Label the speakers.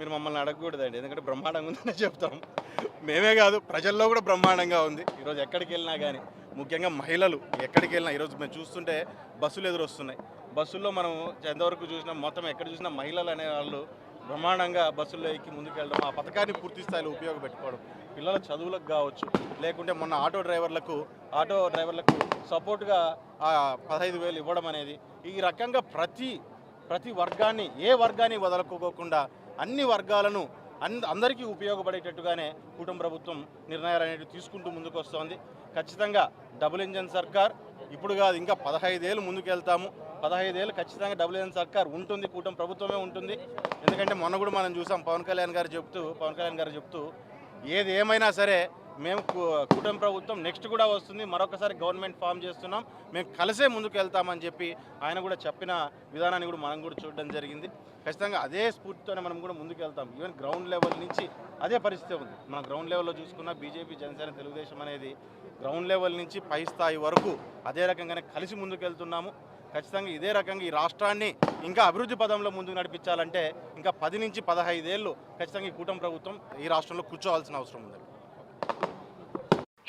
Speaker 1: మీరు మమ్మల్ని అడగకూడదండి ఎందుకంటే బ్రహ్మాండంగా ఉందని చెప్తాం. మేమే కాదు ప్రజల్లో కూడా బ్రహ్మాండంగా ఉంది. ఈరోజు ఎక్కడికి వెళ్ళినా కానీ ముఖ్యంగా మహిళలు ఎక్కడికి వెళ్ళినా ఈరోజు మేము చూస్తుంటే బస్సులు ఎదురొస్తున్నాయి. బస్సుల్లో మనం ఎంతవరకు చూసినా మొత్తం ఎక్కడ చూసినా మహిళలు అనే వాళ్ళు బ్రహ్మాండంగా బస్సుల్లో ఎక్కి ముందుకెళ్ళడం ఆ పథకాన్ని పూర్తి స్థాయిలో ఉపయోగపెట్టుకోవడం పిల్లల చదువులకు కావచ్చు లేకుంటే మొన్న ఆటో డ్రైవర్లకు ఆటో డ్రైవర్లకు సపోర్ట్గా ఆ పదహైదు వేలు ఇవ్వడం అనేది ఈ రకంగా ప్రతి ప్రతి వర్గాన్ని ఏ వర్గాన్ని వదలుకోకుండా అన్ని వర్గాలను అందరికీ ఉపయోగపడేటట్టుగానే కూటమి ప్రభుత్వం నిర్ణయాలు అనేవి తీసుకుంటూ ముందుకు వస్తోంది ఖచ్చితంగా డబుల్ ఇంజన్ సర్కార్ ఇప్పుడు కాదు ఇంకా పదహైదేళ్ళు ముందుకెళ్తాము. పదహైదేళ్ళు ఖచ్చితంగా డబుల్ ఇంజన్ సర్కార్ ఉంటుంది కూటమి ప్రభుత్వమే ఉంటుంది. ఎందుకంటే మొన్న కూడా మనం చూసాం పవన్ కళ్యాణ్ గారు చెప్తూ పవన్ కళ్యాణ్ గారు చెప్తూ ఏది ఏమైనా సరే మేము కు- కూటమి ప్రభుత్వం నెక్స్ట్ కూడా వస్తుంది. మరొకసారి గవర్నమెంట్ ఫామ్ చేస్తున్నాం. మేము కలిసే ముందుకు వెళ్తామని చెప్పి ఆయన కూడా చెప్పిన విధానాన్ని కూడా మనం కూడా చూడడం జరిగింది. ఖచ్చితంగా అదే స్ఫూర్తితోనే మనం కూడా ముందుకు వెళ్తాం ఈవెన్ గ్రౌండ్ లెవెల్ నుంచి అదే పరిస్థితి ఉంది. మన గ్రౌండ్ లెవెల్లో చూసుకున్న బీజేపీ జనసేన తెలుగుదేశం అనేది గ్రౌండ్ లెవెల్ నుంచి పై స్థాయి వరకు అదే రకంగానే కలిసి ముందుకు వెళ్తున్నాము ఖచ్చితంగా ఇదే రకంగా ఈ రాష్ట్రాన్ని ఇంకా అభివృద్ధి పదంలో ముందుకు నడిపించాలంటే ఇంకా పది నుంచి పదహైదేళ్ళు ఖచ్చితంగా ఈ కూటమి ప్రభుత్వం ఈ రాష్ట్రంలో కూర్చోవాల్సిన అవసరం ఉంది.